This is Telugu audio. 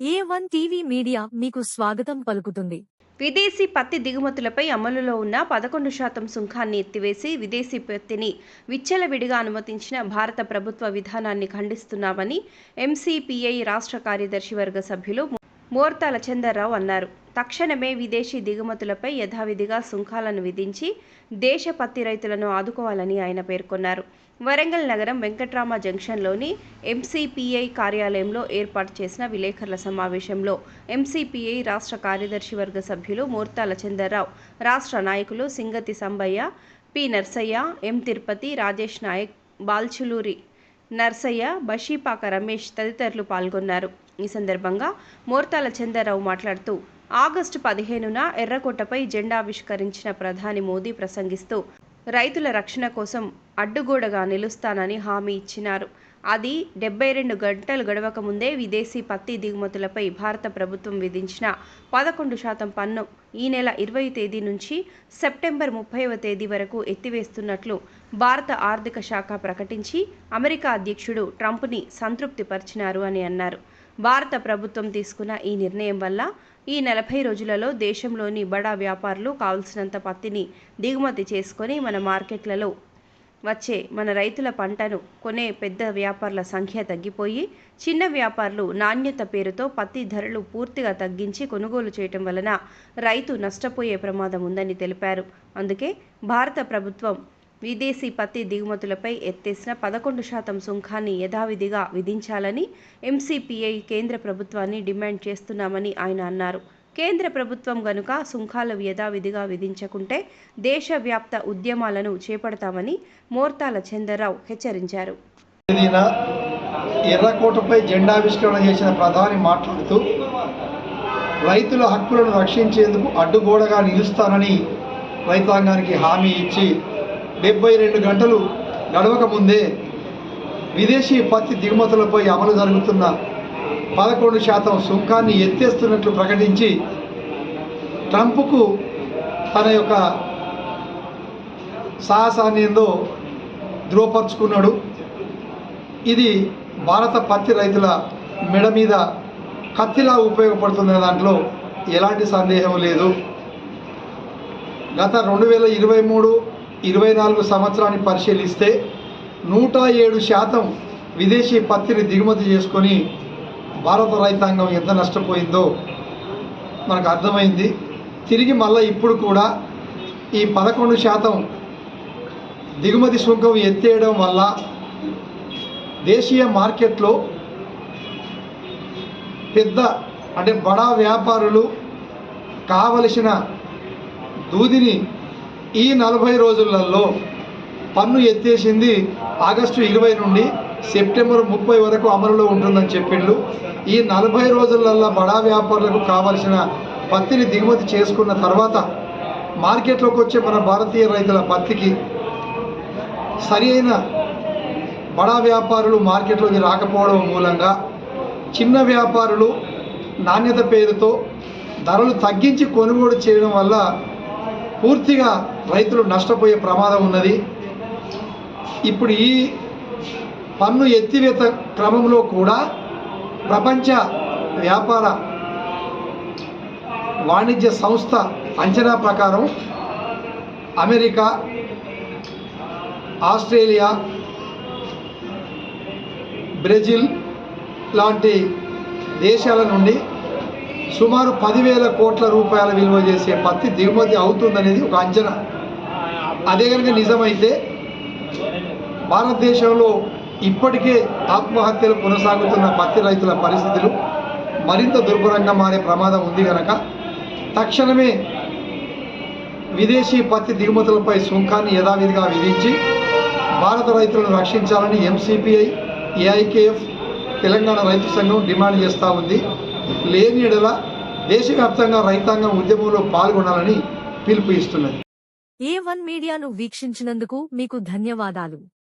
ఏ వన్ టీవీ మీడియా మీకు స్వాగతం పలుకుతుంది. విదేశీ పత్తి దిగుమతులపై అమలులో ఉన్న పదకొండు శాతం సుంకాన్ని ఎత్తివేసి విదేశీ పత్తిని విచ్చలవిడిగా అనుమతించిన భారత ప్రభుత్వ విధానాన్ని ఖండిస్తున్నామని ఎంసీపీఐ రాష్ట్ర కార్యదర్శి వర్గ సభ్యులు మోర్తాల చందర్రావు అన్నారు. తక్షణమే విదేశీ దిగుమతులపై యథావిధిగా సుంకాలను విధించి దేశ పత్తి రైతులను ఆదుకోవాలని ఆయన పేర్కొన్నారు. వరంగల్ నగరం వెంకట్రామ జంక్షన్లోని ఎంసీపీఐ కార్యాలయంలో ఏర్పాటు చేసిన విలేకరుల సమావేశంలో ఎంసీపీఐ రాష్ట్ర కార్యదర్శి వర్గ సభ్యులు మూర్తాల చందర్రావు రాష్ట్ర నాయకులు సింగతి సంబయ్య పి నర్సయ్య ఎం తిరుపతి రాజేష్ నాయక్ బాల్చులూరి నర్సయ్య బషీపాక రమేష్ తదితరులు పాల్గొన్నారు. ఈ సందర్భంగా మోర్తాల చందర్రావు మాట్లాడుతూ ఆగస్టు పదిహేనున ఎర్రకోటపై జెండా ఆవిష్కరించిన ప్రధాని మోదీ ప్రసంగిస్తూ రైతుల రక్షణ కోసం అడ్డుగోడగా నిలుస్తానని హామీ ఇచ్చినారు. అది డెబ్బై రెండు గంటలు గడవక ముందే విదేశీ పత్తి దిగుమతులపై భారత ప్రభుత్వం విధించిన పదకొండు శాతం పన్ను ఈ నెల ఇరవై తేదీ నుంచి సెప్టెంబర్ ముప్పైవ తేదీ వరకు ఎత్తివేస్తున్నట్లు భారత ఆర్థిక శాఖ ప్రకటించి అమెరికా అధ్యక్షుడు ట్రంప్ని సంతృప్తిపరిచినారు అని అన్నారు. భారత ప్రభుత్వం తీసుకున్న ఈ నిర్ణయం వల్ల ఈ నలభై రోజులలో దేశంలోని బడా వ్యాపారులు కావలసినంత పత్తిని దిగుమతి చేసుకొని మన మార్కెట్లలో వచ్చే మన రైతుల పంటను కొనే పెద్ద వ్యాపారుల సంఖ్య తగ్గిపోయి చిన్న వ్యాపారులు నాణ్యత పేరుతో పత్తి ధరలు పూర్తిగా తగ్గించి కొనుగోలు చేయటం వలన రైతు నష్టపోయే ప్రమాదం ఉందని తెలిపారు. అందుకే భారత ప్రభుత్వం విదేశీ పత్తి దిగుమతులపై ఎత్తేసిన పదకొండు శాతం సుంకాన్ని యథావిధిగా విధించాలని ఎంసీపీఐ కేంద్ర ప్రభుత్వాన్ని డిమాండ్ చేస్తున్నామని ఆయన అన్నారు. కేంద్ర ప్రభుత్వం గనుక సుంకాలు యథావిధిగా విధించకుంటే దేశవ్యాప్త ఉద్యమాలను చేపడతామని మోర్తాల చంద్రరావు హెచ్చరించారు. ఎర్రకోటపై జెండావిష్కరణ చేసిన ప్రధాని మాట్లాడుతూ రైతుల హక్కులను రక్షించేందుకు అడ్డుగోడగా నిలుస్తానని రైతాంగానికి హామీ ఇచ్చి డెబ్బై రెండు గంటలు గడవక ముందే విదేశీ పత్తి దిగుమతులపై అమలు జరుగుతున్న పదకొండు శాతం సుంకాన్ని ఎత్తేస్తున్నట్లు ప్రకటించి ట్రంప్కు తన యొక్క సాహసాన్ని ఏందో ధృవపరుచుకున్నాడు. ఇది భారత పత్తి రైతుల మెడ మీద కత్తిలా ఉపయోగపడుతున్న దాంట్లో ఎలాంటి సందేహం లేదు. గత రెండు వేల ఇరవై మూడు ఇరవై నాలుగు సంవత్సరాన్ని పరిశీలిస్తే నూట ఏడు శాతం విదేశీ పత్తిని దిగుమతి చేసుకొని భారత రైతాంగం ఎంత నష్టపోయిందో మనకు అర్థమైంది. తిరిగి మళ్ళీ ఇప్పుడు కూడా ఈ పదకొండు శాతం దిగుమతి సుంకం ఎత్తేయడం వల్ల దేశీయ మార్కెట్లో పెద్ద అంటే బడా వ్యాపారులు కావలసిన దూదిని ఈ నలభై రోజులలో పన్ను ఎత్తేసింది ఆగస్టు ఇరవై నుండి సెప్టెంబర్ ముప్పై వరకు అమలులో ఉంటుందని చెప్పిండు ఈ నలభై రోజులల్లో బడా వ్యాపారులకు కావలసిన పత్తిని దిగుమతి చేసుకున్న తర్వాత మార్కెట్లోకి వచ్చే మన భారతీయ రైతుల పత్తికి సరి అయిన బడా వ్యాపారులు మార్కెట్లోకి రాకపోవడం మూలంగా చిన్న వ్యాపారులు నాణ్యత పేరుతో ధరలు తగ్గించి కొనుగోలు చేయడం వల్ల పూర్తిగా రైతులు నష్టపోయే ప్రమాదం ఉన్నది. ఇప్పుడు ఈ పన్ను ఎత్తివేత క్రమంలో కూడా ప్రపంచ వ్యాపార వాణిజ్య సంస్థ అంచనా ప్రకారం అమెరికా ఆస్ట్రేలియా బ్రెజిల్ లాంటి దేశాల నుండి సుమారు పదివేల కోట్ల రూపాయల విలువ చేసే పత్తి దిగుమతి అవుతుందనేది ఒక అంచనా. అదే కనుక నిజమైతే భారతదేశంలో ఇప్పటికే ఆత్మహత్యలు కొనసాగుతున్న పత్తి రైతుల పరిస్థితులు మరింత దుర్భరంగా మారే ప్రమాదం ఉంది కనుక తక్షణమే విదేశీ పత్తి దిగుమతులపై సుంకాన్ని యథావిధిగా విధించి భారత రైతులను రక్షించాలని ఎంసీపీఐ ఏఐకేఎఫ్ తెలంగాణ రైతు సంఘం డిమాండ్ చేస్తూ ఉంది. లేని ఎడల దేశవ్యాప్తంగా రైతాంగం ఉద్యమంలో పాల్గొనాలని పిలుపు ఇస్తున్నది. ఏ వన్ మీడియాను వీక్షించినందుకు మీకు ధన్యవాదాలు.